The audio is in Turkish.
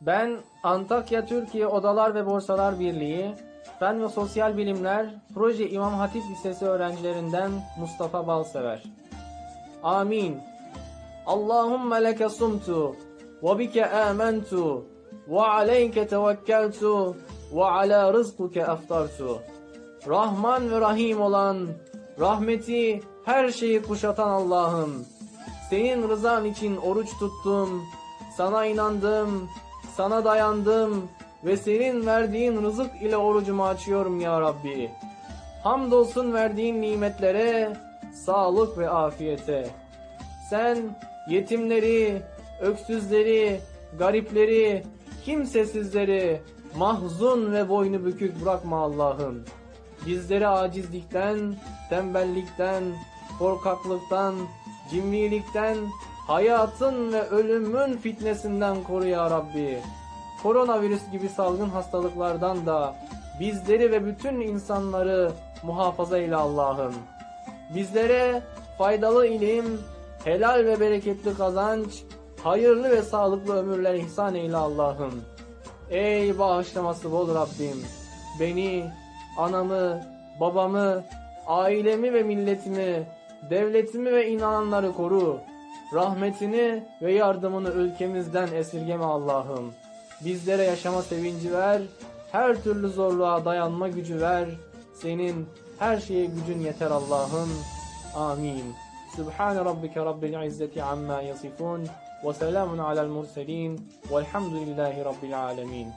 Ben Antakya Türkiye Odalar ve Borsalar Birliği Fen ve Sosyal Bilimler Proje İmam Hatip Lisesi öğrencilerinden Mustafa Balsever. Amin. Allahümme leke sumtu ve bike amentu ve aleyke tevekkeltu ve ala rızkuke eftartu. Rahman ve Rahim olan, rahmeti her şeyi kuşatan Allah'ım. Senin rızan için oruç tuttum, sana inandım, sana dayandım ve senin verdiğin rızık ile orucumu açıyorum ya Rabbi. Hamdolsun verdiğin nimetlere, sağlık ve afiyete. Sen yetimleri, öksüzleri, garipleri, kimsesizleri, mahzun ve boynu bükük bırakma Allah'ım. Bizleri acizlikten, tembellikten, korkaklıktan, cimrilikten, hayatın ve ölümün fitnesinden koru ya Rabbi. Koronavirüs gibi salgın hastalıklardan da bizleri ve bütün insanları muhafaza eyle Allah'ım. Bizlere faydalı ilim, helal ve bereketli kazanç, hayırlı ve sağlıklı ömürler ihsan eyle Allah'ım. Ey bağışlaması bol Rabbim, beni, anamı, babamı, ailemi ve milletimi, devletimi ve inananları koru. Rahmetini ve yardımını ülkemizden esirgeme Allah'ım. Bizlere yaşama sevinci ver, her türlü zorluğa dayanma gücü ver. Senin her şeye gücün yeter Allah'ım. Amin. Subhan rabbike rabbil izzeti amma yasifun ve selamun alel murselin velhamdülillahi rabbil alemin.